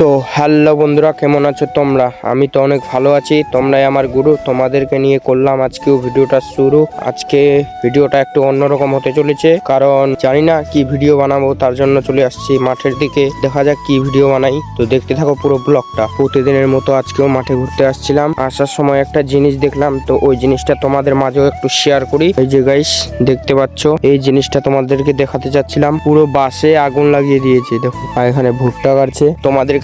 তো হ্যালো বন্ধুরা, কেমন আছো তোমরা? আমি তো অনেক ভালো আছি। তোমরাই আমার গুরু, তোমাদেরকে নিয়ে করলাম আজকেও ভিডিওটা শুরু। আজকে ভিডিওটা একটু অন্যরকম হতে চলেছে, কারণ জানি না কি ভিডিও বানাবো, তার জন্য চলে আসছি মাঠের দিকে। দেখা যাক কি ভিডিও বানাই। তো দেখতে থাকো পুরো ব্লগটা। প্রতিদিনের মতো আজকেও মাঠে ঘুরতে আসছিলাম। আসার সময় একটা জিনিস দেখলাম, তো ওই জিনিসটা তোমাদের মাঝেও একটু শেয়ার করি। এই যে গাইস দেখতে পাচ্ছ? এই জিনিসটা তোমাদেরকে দেখাতে চাচ্ছিলাম। পুরো বাসে আগুন লাগিয়ে দিয়েছে, দেখো। আর এখানে ভুট্টা কাটছে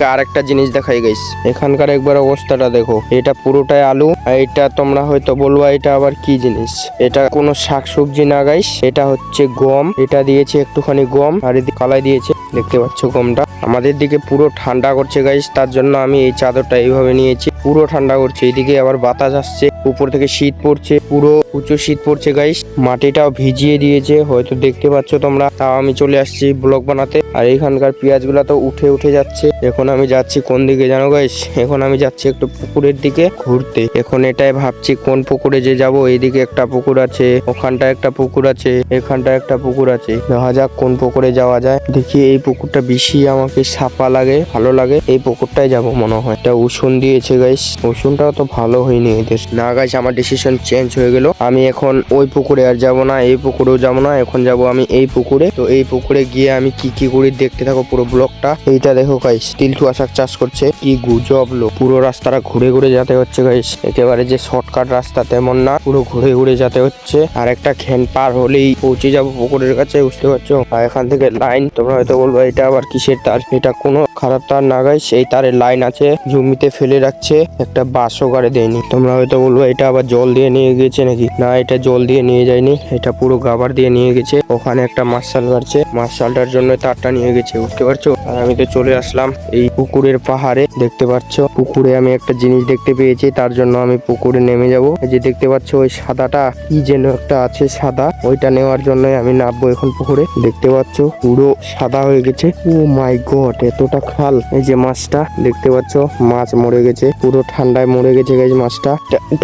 তোমাদেরকে আর একটা জিনিস দেখাই গাইস এখানকার একবার অবস্থাটা দেখো। এটা পুরোটাই আলু, আর এটা তোমরা হয়তো বলব, এটা আবার কি জিনিস? এটা কোনো শাকসবজি না গাইস এটা হচ্ছে গম। এটা দিয়েছে একটুখানি গম, আর এদিকে কালাই দিয়েছে। দেখতে পাচ্ছ গমটা? আমাদের দিকে পুরো ঠান্ডা করছে গাইস তার জন্য আমি এই চাদরটা এইভাবে নিয়েছি। পুরো ঠান্ডা করছে। এদিকে আবার বাতাস আসছে। উপর থেকে শীত পড়ছে, পুরো উঁচু শীত পড়ছে গাইস মাটিটাও ভিজিয়ে দিয়েছে, হয়তো দেখতে পাচ্ছ তোমরা। তাও আমি চলে আসছি ব্লগ বানাতে। আর এইখানকার পেঁয়াজগুলা তো উঠে উঠে যাচ্ছে। এখন আমি যাচ্ছি কোন দিকে জানো গাইস এখন আমি যাচ্ছি একটু পুকুরের দিকে ঘুরতে। এখন এটাই ভাবছি, কোন পুকুরে যে যাব। এইদিকে একটা পুকুর আছে ওখানটা একটা পুকুর আছে এখানটা একটা পুকুর আছে। দেখা যাক কোন পুকুরে যাওয়া যায়। দেখি এই পুকুরটা বেশি আমাকে সাপা লাগে, ভালো লাগে। এই পুকুরটাই যাব মনে হয়। এটা উসুন দিয়েছে গাইস উসুনটাও তো ভালো হয়নি এদের। না গাইস আমার ডিসিশন চেঞ্জ হয়ে গেল। আমি এখন ওই পুকুরে আর যাব না, এই পুকুরেও যাব না, এখন যাব আমি এই পুকুরে। তো এই পুকুরে গিয়ে আমি কি কি করি দেখতে থাকো পুরো ব্লকটা এইটা দেখো গাইস তিলটু আশাক চাষ করছে, কি গুজব লো পুরো রাস্তাটা ঘুরে ঘুরে যেতে হচ্ছে গাইস একেবারে যে শর্টকাট রাস্তা তেমন না, পুরো ঘুরে ঘুরে যেতে হচ্ছে। আর একটা ঘ্যান পার হলেই পৌঁছে যাব পুকুরের কাছে, বুঝতে পারছ? আর এখান থেকে লাইন তোমরা হয়তো বলব, এটা আবার কিসের তার? এটা কোনো খারাপ তার না গাইস এই তারের লাইন আছে, জমিতে ফেলে রাখছে, একটা বাসও গাড়ি দেয়নি। তোমরা হয়তো বলব এটা আবার জল দিয়ে নিয়ে গেছে নাকি? না, এটা জল দিয়ে নিয়ে যায়নি, এটা পুরো গাবার দিয়ে নিয়ে গেছে। ওখানে একটা মার্শাল গাড়ছে মার্শালটার জন্য তারটা নিয়ে গেছে, বুঝতে পারছ? আর আমি তো চলে আসলাম এই পুকুরের পাহাড়ে, দেখতে পাচ্ছ? পুকুরে আমি একটা জিনিস দেখতে পেয়েছি, তার জন্য আমি পুকুরে নেমে যাব। যে দেখতে পাচ্ছ, ওই সাদাটা কি যেন একটা আছে সাদা, ওইটা নেওয়ার জন্য আমি নামবো এখন পুকুরে, দেখতে পাচ্ছ? পুরো সাদা হয়ে গেছে। ও মাই গড, এতটা খাল। এই যে মাছটা, দেখতে পাচ্ছ? মাছ মরে গেছে, পুরো ঠান্ডায় মরে গেছে গাইজ মাছটা।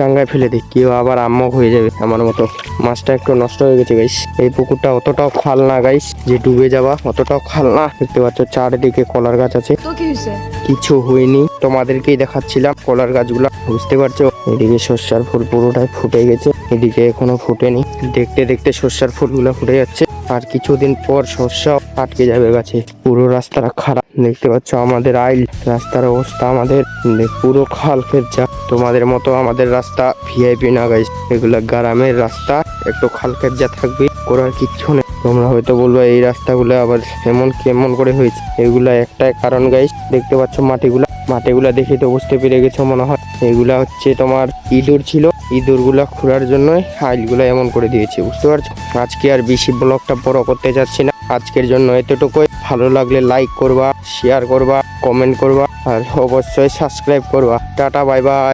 টাঙ্গায় ফেলে দিই। কেউ আবার আম্মক হয়ে যাবে আমার মতো। মাছটা একটু নষ্ট হয়ে গেছে গাইস এই পুকুরটা অতটাও খাল না গাইস যে ডুবে যাওয়া অতটাও খাল না। দেখতে পাচ্ছ চারিদিকে কলার গাছ আছে। কিছু হয়নি। তোমাদেরকেই দেখাচ্ছিলাম কলার গাছগুলা। বুঝতে পারছ? এদিকে শস্যার ফুল পুরোটাই ফুটে গেছে। এদিকে এখনও ফুটেনি। দেখতে দেখতে শস্যার ফুলগুলো ফুটে যাচ্ছে। আর কিছুদিন পর শস্য আটকে যাবে গাছে। পুরো রাস্তাটা খারাপ। দেখতে পাচ্ছ আমাদের আইল। রাস্তার অবস্থা আমাদের পুরো খাল যা তোমাদের মতো আমাদের রাস্তা ভিআইপি না গাইস এগুলা গ্রামের রাস্তা। একটু খাল যা থাকবে। করার কিচ্ছু নেই। তোমরা হয়তো বলবে, এই রাস্তাগুলো আবার এমন কেমন করে হয়েছে? এগুলা একটাই কারণ গাইস দেখতে পাচ্ছ মাটিগুলা। মাটিগুলা দেখে তো বুঝতে পেরে গেছো মনে হয়। এগুলা হচ্ছে তোমার ইঁদুর ছিল। ইঁদুর খোলার জন্যই জন্য হাইলগুলা এমন করে দিয়েছে, বুঝতে পারছ? আজকে আর বেশি ব্লগটা বড় করতে যাচ্ছি না। আজকের জন্য এতটুকুই। ভালো লাগলে লাইক করবা শেয়ার করবা কমেন্ট করবা, আর অবশ্যই সাবস্ক্রাইব করবা। Tata bye bye